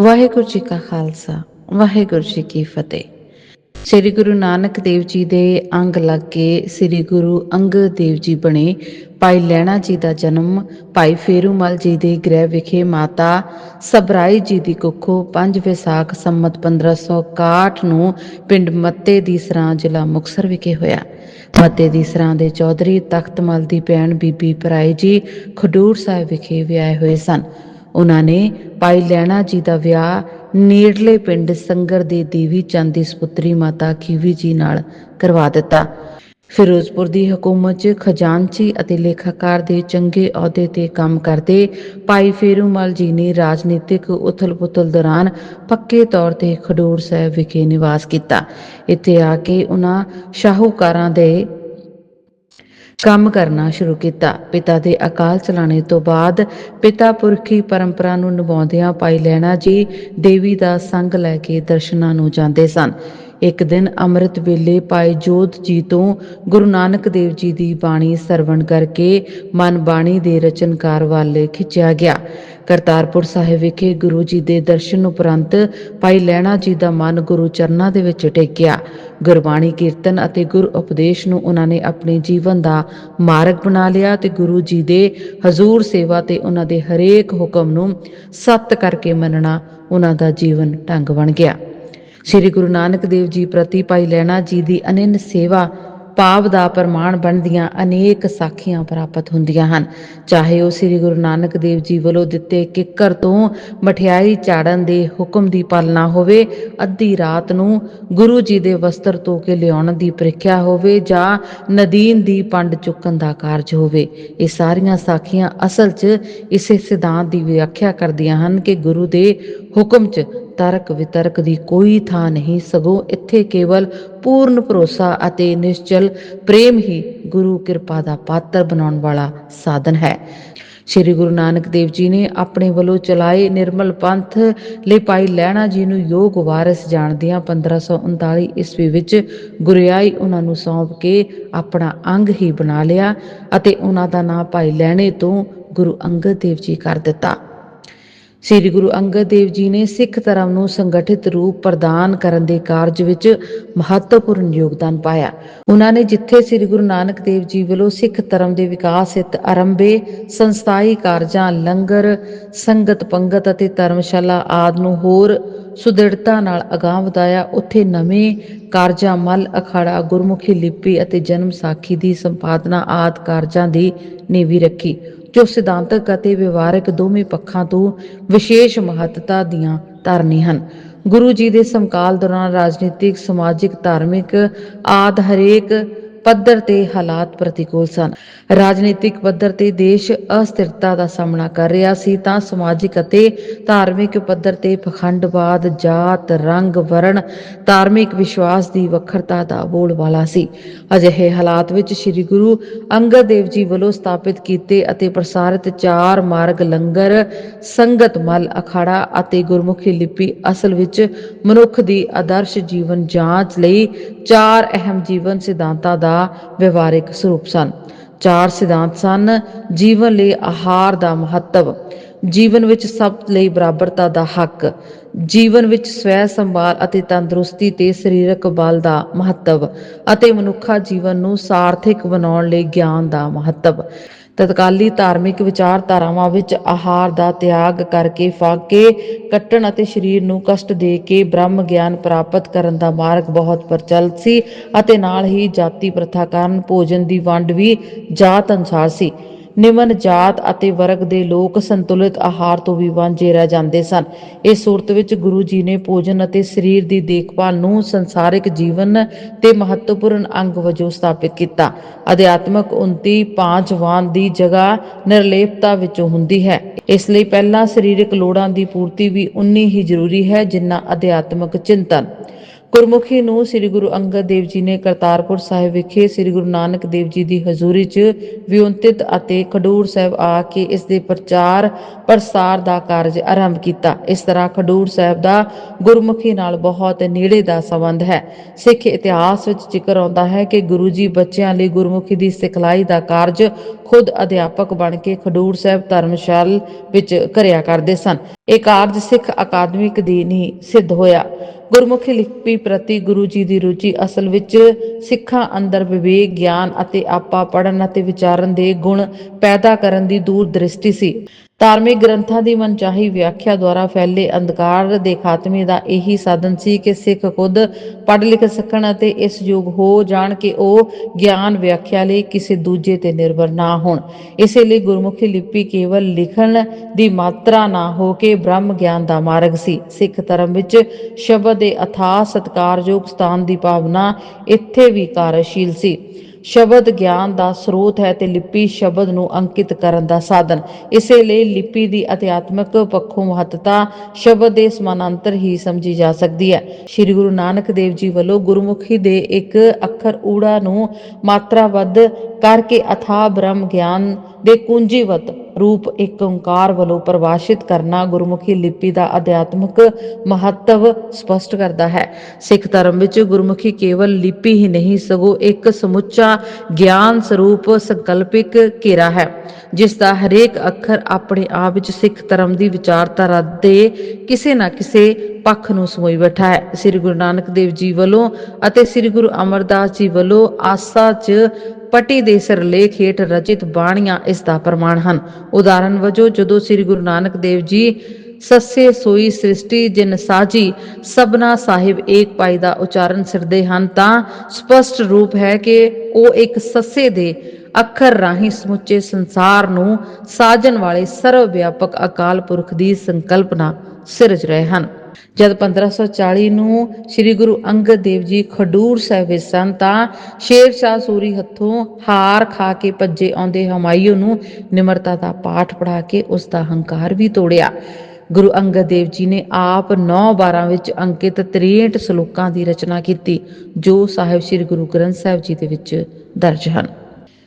ਵਾਹਿਗੁਰੂ ਜੀ ਕਾ ਖਾਲਸਾ, ਵਾਹਿਗੁਰੂ ਜੀ ਕੀ ਫਤਿਹ। ਸ੍ਰੀ ਗੁਰੂ ਨਾਨਕ ਦੇਵ ਜੀ ਦੇ ਅੰਗ ਲੱਗ ਕੇ ਸ੍ਰੀ ਗੁਰੂ ਅੰਗਦ ਦੇਵ ਜੀ ਬਣੇ ਭਾਈ ਲੈਣਾ ਜੀ ਦਾ ਜਨਮ, ਭਾਈ ਫੇਰੂਮਲ ਜੀ ਦੇ ਗ੍ਰਹਿ ਵਿਖੇ ਮਾਤਾ ਸਬਰਾਈ ਜੀ ਦੀ ਕੁੱਖੋਂ 5 ਵਿਸਾਖ ਸੰਮਤ 1561 ਨੂੰ ਪਿੰਡ ਮੱਤੇ ਦੀ ਸਰਾਂ ਜ਼ਿਲ੍ਹਾ ਮੁਕਸਰ ਵਿਖੇ ਹੋਇਆ। ਮੱਤੇ ਦੀ ਸਰਾਂ ਦੇ ਚੌਧਰੀ ਤਖਤਮਲ ਦੀ ਭੈਣ ਬੀਬੀ ਪਰਾਈ ਜੀ ਖਡੂਰ ਸਾਹਿਬ ਵਿਖੇ ਵਿਆਹੇ ਹੋਏ ਸਨ। ਉਹਨਾਂ ਨੇ ਭਾਈ ਲੈਣਾ ਜੀ ਦਾ ਵਿਆਹ ਨੇੜਲੇ ਪਿੰਡ ਸੰਗਰ ਦੇ ਦੇਵੀ ਚੰਦ ਦੀ ਸੁਪੁੱਤਰੀ ਮਾਤਾ ਖੀਵੀ ਜੀ ਨਾਲ ਕਰਵਾ ਦਿੱਤਾ। ਫਿਰੋਜ਼ਪੁਰ ਦੀ ਹਕੂਮਤ 'ਚ ਖਜ਼ਾਨਚੀ ਅਤੇ ਲੇਖਾਕਾਰ ਦੇ ਚੰਗੇ ਅਹੁਦੇ ਤੇ ਕੰਮ ਕਰਦੇ ਭਾਈ ਫੇਰੂਮਲ ਜੀ ਨੇ ਰਾਜਨੀਤਿਕ ਉਥਲ-ਪੁਥਲ ਦੌਰਾਨ ਪੱਕੇ ਤੌਰ ਤੇ ਖਡੂਰ ਸਾਹਿਬ ਵਿਖੇ ਨਿਵਾਸ ਕੀਤਾ। ਇੱਥੇ ਆ ਕੇ ਉਹਨਾਂ ਸ਼ਾਹੂਕਾਰਾਂ ਦੇ ਕੰਮ ਕਰਨਾ ਸ਼ੁਰੂ ਕੀਤਾ। ਪਿਤਾ ਦੇ ਅਕਾਲ ਚਲਾਣੇ ਤੋਂ ਬਾਅਦ ਪਿਤਾ ਪੁਰਖੀ ਪਰੰਪਰਾ ਨੂੰ ਨਿਭਾਉਂਦਿਆਂ ਪਾਈ ਲੈਣਾ ਜੀ ਦੇਵੀ ਦਾ ਸੰਗ ਲੈ ਕੇ ਦਰਸ਼ਨਾਂ ਨੂੰ ਜਾਂਦੇ ਸਨ। ਇੱਕ ਦਿਨ ਅੰਮ੍ਰਿਤ ਵੇਲੇ ਭਾਈ ਜੋਤ ਜੀ ਤੋਂ ਗੁਰੂ ਨਾਨਕ ਦੇਵ ਜੀ ਦੀ ਬਾਣੀ ਸਰਵਣ ਕਰਕੇ ਮਨ ਬਾਣੀ ਦੇ ਰਚਨਕਾਰ ਵੱਲ ਖਿੱਚਿਆ ਗਿਆ। ਕਰਤਾਰਪੁਰ ਸਾਹਿਬ ਵਿਖੇ ਗੁਰੂ ਜੀ ਦੇ ਦਰਸ਼ਨ ਉਪਰੰਤ ਭਾਈ ਲੈਣਾ ਜੀ ਦਾ ਮਨ ਗੁਰੂ ਚਰਨਾਂ ਦੇ ਵਿੱਚ ਟੇਕਿਆ। ਗੁਰਬਾਣੀ ਕੀਰਤਨ ਅਤੇ ਗੁਰ ਉਪਦੇਸ਼ ਨੂੰ ਉਹਨਾਂ ਨੇ ਆਪਣੇ ਜੀਵਨ ਦਾ ਮਾਰਗ ਬਣਾ ਲਿਆ ਤੇ ਗੁਰੂ ਜੀ ਦੇ ਹਜ਼ੂਰ ਸੇਵਾ ਤੇ ਉਹਨਾਂ ਦੇ ਹਰੇਕ ਹੁਕਮ ਨੂੰ ਸੱਤ ਕਰਕੇ ਮੰਨਣਾ ਉਹਨਾਂ ਦਾ ਜੀਵਨ ਢੰਗ ਬਣ ਗਿਆ। ਸ੍ਰੀ ਗੁਰੂ ਨਾਨਕ ਦੇਵ ਜੀ ਪ੍ਰਤੀ ਭਾਈ ਲੈਣਾ ਜੀ ਦੀ ਅਨੰਨ ਸੇਵਾ ਪਾਪ ਦਾ ਪ੍ਰਮਾਣ ਬਣਦੀਆਂ ਅਨੇਕ ਸਾਖੀਆਂ ਪ੍ਰਾਪਤ ਹੁੰਦੀਆਂ ਹਨ। ਚਾਹੇ ਉਹ ਸ੍ਰੀ ਗੁਰੂ ਨਾਨਕ ਦੇਵ ਜੀ ਵੱਲੋਂ ਦਿੱਤੇ ਕਿੱਕਰ ਤੋਂ ਮਠਿਆਈ ਚਾੜਨ ਦੇ ਹੁਕਮ ਦੀ ਪਾਲਣਾ ਹੋਵੇ, ਅੱਧੀ ਰਾਤ ਨੂੰ ਗੁਰੂ ਜੀ ਦੇ ਵਸਤਰ ਧੋ ਕੇ ਲਿਆਉਣ ਦੀ ਪ੍ਰੀਖਿਆ ਹੋਵੇ ਜਾਂ ਨਦੀਨ ਦੀ ਪੰਡ ਚੁੱਕਣ ਦਾ ਕਾਰਜ ਹੋਵੇ, ਇਹ ਸਾਰੀਆਂ ਸਾਖੀਆਂ ਅਸਲ 'ਚ ਇਸੇ ਸਿਧਾਂਤ ਦੀ ਵਿਆਖਿਆ ਕਰਦੀਆਂ ਹਨ ਕਿ ਗੁਰੂ ਦੇ ਹੁਕਮ 'ਚ ਤਰਕ ਵਿਤਰਕ ਦੀ ਕੋਈ ਥਾਂ ਨਹੀਂ, ਸਗੋਂ ਇੱਥੇ ਕੇਵਲ ਪੂਰਨ ਭਰੋਸਾ ਅਤੇ ਨਿਸ਼ਚਲ ਪ੍ਰੇਮ ਹੀ ਗੁਰੂ ਕਿਰਪਾ ਦਾ ਪਾਤਰ ਬਣਾਉਣ ਵਾਲਾ ਸਾਧਨ ਹੈ। ਸ਼੍ਰੀ ਗੁਰੂ ਨਾਨਕ ਦੇਵ ਜੀ ਨੇ ਆਪਣੇ ਵੱਲੋਂ ਚਲਾਏ ਨਿਰਮਲ ਪੰਥ ਲਈ ਭਾਈ ਲੈਣਾ ਜੀ ਨੂੰ ਯੋਗ ਵਾਰਿਸ ਜਾਣਦਿਆਂ 1539 ਈਸਵੀ ਵਿੱਚ ਗੁਰਿਆਈ ਉਹਨਾਂ ਨੂੰ ਸੌਂਪ ਕੇ ਆਪਣਾ ਅੰਗ ਹੀ ਬਣਾ ਲਿਆ ਅਤੇ ਉਹਨਾਂ ਦਾ ਨਾਂ ਭਾਈ ਲੈਣੇ ਤੋਂ ਗੁਰੂ ਅੰਗਦ ਦੇਵ ਜੀ ਕਰ ਦਿੱਤਾ। ਸ੍ਰੀ ਗੁਰੂ ਅੰਗਦ ਦੇਵ ਜੀ ਨੇ ਸਿੱਖ ਧਰਮ ਨੂੰ ਸੰਗਠਿਤ ਰੂਪ ਪ੍ਰਦਾਨ ਕਰਨ ਦੇ ਕਾਰਜ ਵਿੱਚ ਮਹੱਤਵਪੂਰਨ ਯੋਗਦਾਨ ਪਾਇਆ। ਉਹਨਾਂ ਨੇ ਜਿੱਥੇ ਸ੍ਰੀ ਗੁਰੂ ਨਾਨਕ ਦੇਵ ਜੀ ਵੱਲੋਂ ਸਿੱਖ ਧਰਮ ਦੇ ਵਿਕਾਸ ਹਿੱਤ ਆਰੰਭੇ, ਸੰਸਥਾਈ ਕਾਰਜਾਂ, ਲੰਗਰ, ਸੰਗਤ, ਪੰਗਤ ਅਤੇ ਧਰਮਸ਼ਾਲਾ ਆਦ ਨੂੰ ਹੋਰ ਸੁਦ੍ਰਿੜਤਾ ਨਾਲ ਅਗਾਂਹ ਵਧਾਇਆ, ਉੱਥੇ ਨਵੇਂ ਕਾਰਜਾਂ, ਮਲ, ਅਖਾੜਾ, ਗੁਰਮੁਖੀ ਲਿਪੀ ਅਤੇ ਜਨਮ ਸਾਖੀ ਦੀ ਸੰਪਾਦਨਾ ਆਦ ਕਾਰਜਾਂ ਦੀ ਨੀਵੀਂ ਰੱਖੀ। ਜੋ ਸਿਧਾਂਤਕ ਅਤੇ ਵਿਵਹਾਰਕ ਦੋਵੇਂ ਪੱਖਾਂ ਤੋਂ ਵਿਸ਼ੇਸ਼ ਮਹੱਤਤਾ ਦੀਆਂ ਧਾਰਨੀ ਹਨ। ਗੁਰੂ ਜੀ ਦੇ ਸਮਕਾਲ ਦੌਰਾਨ ਰਾਜਨੀਤਿਕ, ਸਮਾਜਿਕ, ਧਾਰਮਿਕ ਆਦ ਹਰੇਕ ਪੱਧਰ ਤੇ ਹਾਲਾਤ ਪ੍ਰਤੀਕੂਲ ਸਨ। ਰਾਜਨੀਤਿਕ ਪੱਧਰ ਤੇ ਦੇਸ਼ ਅਸਥਿਰਤਾ ਦਾ ਸਾਹਮਣਾ ਕਰ ਰਿਹਾ ਸੀ ਤਾਂ ਸਮਾਜਿਕ ਅਤੇ ਧਾਰਮਿਕ ਪੱਧਰ ਤੇ ਪਖੰਡਵਾਦ, ਜਾਤ, ਰੰਗ, ਵਰਣ, ਧਾਰਮਿਕ ਵਿਸ਼ਵਾਸ ਦੀ ਵੱਖਰਤਾ ਦਾ ਬੋਲਬਾਲਾ ਸੀ। ਅਜਿਹੇ ਹਾਲਾਤ ਵਿੱਚ ਸ੍ਰੀ ਗੁਰੂ ਅੰਗਦ ਦੇਵ ਜੀ ਵੱਲੋਂ ਸਥਾਪਿਤ ਕੀਤੇ ਅਤੇ ਪ੍ਰਸਾਰਿਤ ਚਾਰ ਮਾਰਗ ਲੰਗਰ, ਸੰਗਤ ਮਲ, ਅਖਾੜਾ ਅਤੇ ਗੁਰਮੁਖੀ ਲਿਪੀ ਅਸਲ ਵਿੱਚ ਮਨੁੱਖ ਦੀ ਆਦਰਸ਼ ਜੀਵਨ ਜਾਂਚ ਲਈ ਚਾਰ ਅਹਿਮ ਜੀਵਨ ਸਿਧਾਂਤਾਂ ਦਾ ਵਿਵਹਾਰਿਕ ਸਰੂਪ ਸਨ। ਚਾਰ ਸਿਧਾਂਤ ਸਨ, ਜੀਵਨ ਲਈ ਆਹਾਰ ਦਾ ਮਹੱਤਵ, ਜੀਵਨ ਵਿੱਚ ਸਭ ਲਈ ਬਰਾਬਰਤਾ ਦਾ ਹੱਕ, ਜੀਵਨ ਵਿੱਚ ਸਵੈ ਸੰਭਾਲ ਅਤੇ ਤੰਦਰੁਸਤੀ ਤੇ ਸਰੀਰਕ ਬਲ ਦਾ ਮਹੱਤਵ ਅਤੇ ਮਨੁੱਖਾ ਜੀਵਨ ਨੂੰ ਸਾਰਥਿਕ ਬਣਾਉਣ ਲਈ ਗਿਆਨ ਦਾ ਮਹੱਤਵ। ਤਤਕਾਲੀ ਧਾਰਮਿਕ ਵਿਚਾਰਧਾਰਾਵਾਂ ਵਿੱਚ ਆਹਾਰ ਦਾ ਤਿਆਗ ਕਰਕੇ ਫਾਕੇ ਕੱਟਣ ਅਤੇ ਸਰੀਰ ਨੂੰ ਕਸ਼ਟ ਦੇ ਕੇ ਬ੍ਰਹਮ ਗਿਆਨ ਪ੍ਰਾਪਤ ਕਰਨ ਦਾ ਮਾਰਗ ਬਹੁਤ ਪ੍ਰਚਲਿਤ ਸੀ ਅਤੇ ਨਾਲ ਹੀ ਜਾਤੀ ਪ੍ਰਥਾ ਕਾਰਨ ਭੋਜਨ ਦੀ ਵੰਡ ਵੀ ਜਾਤ ਅਨੁਸਾਰ ਸੀ। ਨਿਮਨ ਜਾਤ ਅਤੇ ਵਰਗ ਦੇ ਲੋਕ ਸੰਤੁਲਿਤ ਆਹਾਰ ਤੋਂ ਵੀ ਵਾਂਝੇ ਰਹਿ ਜਾਂਦੇ ਸਨ। ਇਸ ਸੂਰਤ ਵਿੱਚ ਗੁਰੂ ਜੀ ਨੇ ਭੋਜਨ ਅਤੇ ਸਰੀਰ ਦੀ ਦੇਖਭਾਲ ਨੂੰ ਸੰਸਾਰਿਕ ਜੀਵਨ ਤੇ ਮਹੱਤਵਪੂਰਨ ਅੰਗ ਵਜੋਂ ਸਥਾਪਿਤ ਕੀਤਾ। ਅਧਿਆਤਮਕ ਉਨਤੀ ਪਾਂਚਵਾਨ ਦੀ ਜਗ੍ਹਾ ਨਿਰਲੇਪਤਾ ਵਿੱਚੋਂ ਹੁੰਦੀ ਹੈ। ਇਸ ਲਈ ਪਹਿਲਾਂ ਸਰੀਰਕ ਲੋੜਾਂ ਦੀ ਪੂਰਤੀ ਵੀ ਉਨੀ ਹੀ ਜ਼ਰੂਰੀ ਹੈ, ਜਿੰਨਾ ਅਧਿਆਤਮਕ ਚਿੰਤਨ। ਗੁਰਮੁਖੀ ਨੂੰ ਸ੍ਰੀ ਗੁਰੂ ਅੰਗਦ ਦੇਵ ਜੀ ਨੇ ਕਰਤਾਰਪੁਰ ਸਾਹਿਬ ਵਿਖੇ ਸ੍ਰੀ ਗੁਰੂ ਨਾਨਕ ਦੇਵ ਜੀ ਦੀ ਹਜ਼ੂਰੀ 'ਚ ਵਿਉਂਤਿਤ ਅਤੇ ਖਡੂਰ ਸਾਹਿਬ ਆ ਕੇ ਇਸ ਦੇ ਪ੍ਰਚਾਰ ਪ੍ਰਸਾਰ ਦਾ ਕਾਰਜ ਆਰੰਭ ਕੀਤਾ। ਇਸ ਤਰ੍ਹਾਂ ਖਡੂਰ ਸਾਹਿਬ ਦਾ ਗੁਰਮੁਖੀ ਨਾਲ ਬਹੁਤ ਨੇੜੇ ਦਾ ਸੰਬੰਧ ਹੈ। ਸਿੱਖ ਇਤਿਹਾਸ ਵਿੱਚ ਜ਼ਿਕਰ ਆਉਂਦਾ ਹੈ ਕਿ ਗੁਰੂ ਜੀ ਬੱਚਿਆਂ ਲਈ ਗੁਰਮੁਖੀ ਦੀ ਸਿਖਲਾਈ ਦਾ ਕਾਰਜ ਖੁਦ ਅਧਿਆਪਕ ਬਣ ਕੇ ਖਡੂਰ ਸਾਹਿਬ ਧਰਮਸ਼ਾਲ ਵਿੱਚ ਕਰਿਆ ਕਰਦੇ ਸਨ। ਇਹ ਕਾਰਜ ਸਿੱਖ ਅਕਾਦਮਿਕ ਦੀ ਨਹੀਂ ਸਿੱਧ ਹੋਇਆ। ਗੁਰਮੁਖੀ ਲਿਪੀ ਪ੍ਰਤੀ ਗੁਰੂ ਜੀ ਦੀ ਰੁਚੀ ਅਸਲ ਵਿੱਚ ਸਿੱਖਾਂ ਅੰਦਰ ਵਿਵੇਕ, ਗਿਆਨ ਅਤੇ ਆਪਾ ਪੜਨ ਅਤੇ ਵਿਚਾਰਨ ਦੇ ਗੁਣ ਪੈਦਾ ਕਰਨ ਦੀ ਦੂਰ ਦ੍ਰਿਸ਼ਟੀ ਸੀ। ਧਾਰਮਿਕ ਗ੍ਰੰਥਾਂ ਦੀ ਮਨਚਾਹੀ ਵਿਆਖਿਆ ਦੁਆਰਾ ਫੈਲੇ ਅੰਧਕਾਰ ਦੇ ਖਾਤਮੇ ਦਾ ਇਹੀ ਸਾਧਨ ਸੀ ਕਿ ਸਿੱਖ ਖੁਦ ਪੜ੍ਹ ਲਿਖ ਸਕਣ ਅਤੇ ਇਸ ਯੋਗ ਹੋ ਜਾਣ ਕਿ ਉਹ ਗਿਆਨ ਵਿਆਖਿਆ ਲਈ ਕਿਸੇ ਦੂਜੇ ਤੇ ਨਿਰਭਰ ਨਾ ਹੋਣ। ਇਸੇ ਲਈ ਗੁਰਮੁਖੀ ਲਿਪੀ ਕੇਵਲ ਲਿਖਣ ਦੀ ਮਾਤਰਾ ਨਾ ਹੋ ਕੇ ਬ੍ਰਹਮ ਗਿਆਨ ਦਾ ਮਾਰਗ ਸੀ। ਸਿੱਖ ਧਰਮ ਵਿੱਚ ਸ਼ਬਦ ਦੇ ਅਥਾਹ ਸਤਕਾਰਯੋਗ ਸਥਾਨ ਦੀ ਭਾਵਨਾ ਇੱਥੇ ਵੀ ਕਾਰਜਸ਼ੀਲ ਸੀ। ਸ਼ਬਦ ਗਿਆਨ ਦਾ ਸਰੋਤ ਹੈ ਤੇ ਲਿਪੀ ਸ਼ਬਦ ਨੂੰ ਅੰਕਿਤ ਕਰਨ ਦਾ ਸਾਧਨ। ਇਸੇ ਲਈ ਲਿਪੀ ਦੀ ਅਧਿਆਤਮਕ ਪੱਖੋਂ ਮਹੱਤਤਾ ਸ਼ਬਦ ਦੇ ਸਮਾਨਾਂਤਰ ਹੀ ਸਮਝੀ ਜਾ ਸਕਦੀ ਹੈ। ਸ੍ਰੀ ਗੁਰੂ ਨਾਨਕ ਦੇਵ ਜੀ ਵੱਲੋਂ ਗੁਰਮੁਖੀ ਦੇ ਇੱਕ ਅੱਖਰ ਊੜਾ ਨੂੰ ਮਾਤਰਾਬੱਧ ਕਰਕੇ ਅਥਾ ਬ੍ਰਹਮ ਗਿਆਨ ਦੇ ਕੁੰਜੀਵਤ ਰੂਪ ਇੱਕ ਓੰਕਾਰ ਵੱਲੋਂ ਪਰਿਭਾਸ਼ਿਤ ਕਰਨਾ ਗੁਰਮੁਖੀ ਲਿਪੀ ਦਾ ਅਧਿਆਤਮਕ ਮਹੱਤਵ ਸਪਸ਼ਟ ਕਰਦਾ ਹੈ। ਸਿੱਖ ਧਰਮ ਵਿੱਚ ਗੁਰਮੁਖੀ ਕੇਵਲ ਲਿਪੀ ਹੀ ਨਹੀਂ, ਸਗੋਂ ਇੱਕ ਸਮੁੱਚਾ ਗਿਆਨ ਸਰੂਪ ਸੰਕਲਪਿਕ ਘੇਰਾ ਹੈ, ਜਿਸ ਦਾ ਹਰੇਕ ਅੱਖਰ ਆਪਣੇ ਆਪ ਵਿੱਚ ਸਿੱਖ ਧਰਮ ਦੀ ਵਿਚਾਰਧਾਰਾ ਦੇ ਕਿਸੇ ਨਾ ਕਿਸੇ ਪੱਖ ਨੂੰ ਸਮੋਈ ਬੈਠਾ ਹੈ। ਸ੍ਰੀ ਗੁਰੂ ਨਾਨਕ ਦੇਵ ਜੀ ਵੱਲੋਂ ਅਤੇ ਸ੍ਰੀ ਗੁਰੂ ਅਮਰਦਾਸ ਜੀ ਵੱਲੋਂ ਆਸਾ 'ਚ ਪਟੀ ਦੇ ਸਿਰਲੇਖ ਹੇਠ ਰਚਿਤ ਬਾਣੀਆਂ ਇਸ ਦਾ ਪ੍ਰਮਾਣ ਹਨ। ਉਦਾਹਰਣ ਵਜੋਂ, ਜਦੋਂ ਸ੍ਰੀ ਗੁਰੂ ਨਾਨਕ ਦੇਵ ਜੀ ਸੱਸੇ ਸੋਈ ਸ੍ਰਿਸ਼ਟੀ ਜਿਨ ਸਾਜੀ ਸਬਨਾ ਸਾਹਿਬ ਏਕ ਪਾਈ ਦਾ ਉਚਾਰਨ ਸਿਰਦੇ ਹਨ, ਤਾਂ ਸਪਸ਼ਟ ਰੂਪ ਹੈ ਕਿ ਉਹ ਇੱਕ ਸੱਸੇ ਦੇ ਅੱਖਰ ਰਾਹੀਂ ਸਮੁੱਚੇ ਸੰਸਾਰ ਨੂੰ ਸਾਜਣ ਵਾਲੇ ਸਰਵ ਵਿਆਪਕ ਅਕਾਲ ਪੁਰਖ ਦੀ ਸੰਕਲਪਨਾ ਸਿਰਜ ਰਹੇ ਹਨ। ਜਦ 1540 ਨੂੰ ਸ੍ਰੀ ਗੁਰੂ ਅੰਗਦ ਦੇਵ ਜੀ ਖਡੂਰ ਸਾਹਿਬ ਵਿੱਚ ਸਨ, ਤਾਂ ਸ਼ੇਰ ਸ਼ਾਹ ਸੂਰੀ ਹੱਥੋਂ ਹਾਰ ਖਾ ਕੇ ਭੱਜੇ ਆਉਂਦੇ ਹਮਾਇੂ ਨੂੰ ਨਿਮਰਤਾ ਦਾ ਪਾਠ ਪੜ੍ਹਾ ਕੇ ਉਸ ਦਾ ਹੰਕਾਰ ਵੀ ਤੋੜਿਆ। ਗੁਰੂ ਅੰਗਦ ਦੇਵ ਜੀ ਨੇ ਆਪ 9-12 ਵਿੱਚ ਅੰਕਿਤ 63 ਸ਼ਲੋਕਾਂ ਦੀ ਰਚਨਾ ਕੀਤੀ, ਜੋ ਸਾਹਿਬ ਸ੍ਰੀ ਗੁਰੂ ਗ੍ਰੰਥ ਸਾਹਿਬ ਜੀ ਦੇ ਵਿੱਚ ਦਰਜ ਹਨ।